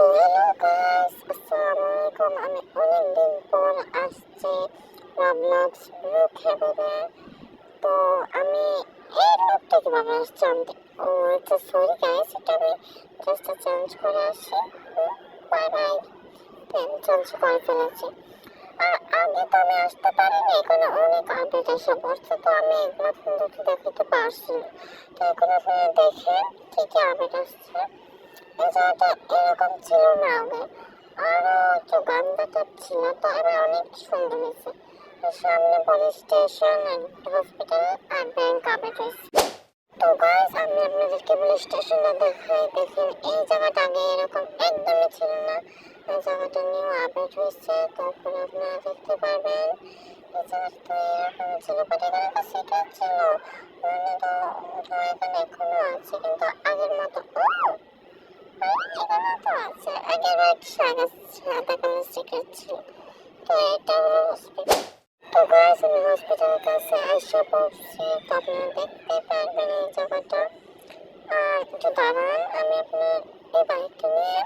Hello guys আসসালামু আলাইকুম আমি অনেকদিন পর আসছি রবলক্স লুক হেভেনে তো আমি এই লুকটা কীভাবে আসছি আমি ও আচ্ছা সরি গাইস এটা আমি ড্রেসটা চেঞ্জ করে আসি। বাই বাই চেঞ্জ করে ফেলেছি। আর আগে তো আমি আসতে পারিনি, এখানে অনেক আপডেট এসে পড়ছে, তো আমি এগুলো ফোন দেখে দেখাতে পারছি। তো এগুলো ফোনে দেখে কি কি আপডেট আসছে। জায়গাটা এরকম ছিল না আগে। আরও টাইপ ছিল, তো এবার অনেক সুন্দর হয়েছে। সামনে পুলিশ স্টেশন হসপিটাল আর ব্যাংক আপডেট তো গাইস আমি আপনাদেরকে পুলিশ স্টেশনটা দেখাই, দেখেন, এই জায়গাটা আগে এরকম একদমই ছিল না। এই জায়গাটা নিউ আপডেট হয়েছে, তারপরে আপনারা দেখতে পারবেন। ছিল বাট এখানে তো সেটা ছিল মানে তো এখানে এখনও আছে, কিন্তু আগের মতো ও এখানে তো আছে আগের এক সাদা সাদা কালার স্টিকার ছিল তো এটা হলো হসপিটাল তো গাইস আমি হসপিটালের কাছে এসে পড়ছি তো আপনারা দেখতে পারবেন এই জায়গাটা আর একটু দাঁড়ান আমি আপনার এই বাইকটা নিয়ে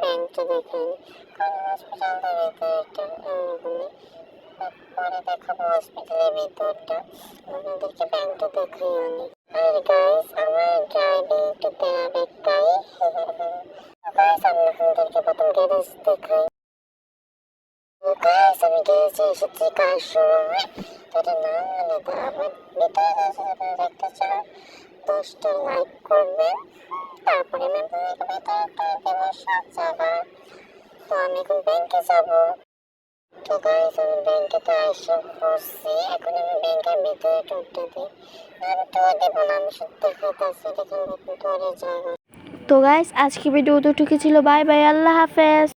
ব্যাংকটা দেখে নিই কারণ হসপিটালটার ভিতরে একটা এরকমই পরে দেখাবো হসপিটালের ভিতরটা আপনাদেরকে ব্যাংকটা দেখাই আনি আর গাইস আমার ড্রাইভিং একটু তেরা বেটাই গাইস আমি আপনাদেরকে প্রথম তো তো তো গাইস আমি তো ভিতরে আর তো তো গাইস আজকে ভিডিও দুটুকু ছিল। বাই বাই আল্লাহ হাফেজ।